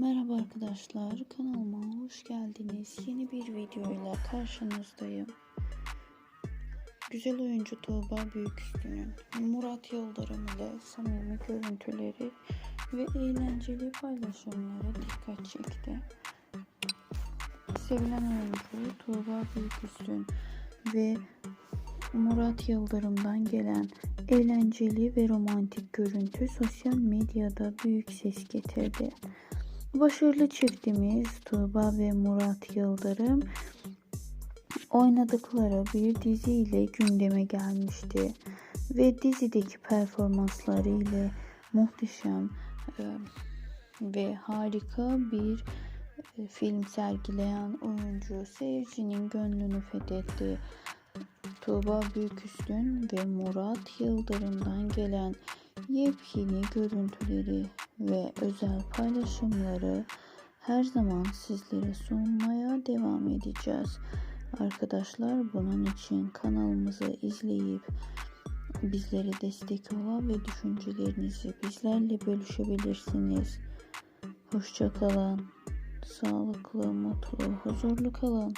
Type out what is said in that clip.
Merhaba arkadaşlar, kanalıma hoş geldiniz. Yeni bir videoyla karşınızdayım. Güzel oyuncu Tuğba Büyüküstü'nün Murat Yıldırım ile samimi görüntüleri ve eğlenceli paylaşımları dikkat çekti. Sevilen oyuncu Tuğba Büyüküstün ve Murat Yıldırım'dan gelen eğlenceli ve romantik görüntü sosyal medyada büyük ses getirdi. Başarılı çiftimiz Tuğba ve Murat Yıldırım oynadıkları bir dizi ile gündeme gelmişti ve dizideki performansları ile muhteşem e, ve harika bir e, film sergileyen oyuncu seyircinin gönlünü fethetti. Tuğba Büyüküstün ve Murat Yıldırım'dan gelen yepyeni görüntüleri ve özel paylaşımları her zaman sizlere sunmaya devam edeceğiz. Arkadaşlar bunun için kanalımızı izleyip bizlere destek olan ve düşüncelerinizi bizlerle bölüşebilirsiniz. Hoşçakalın. Sağlıklı, mutlu, huzurlu kalın.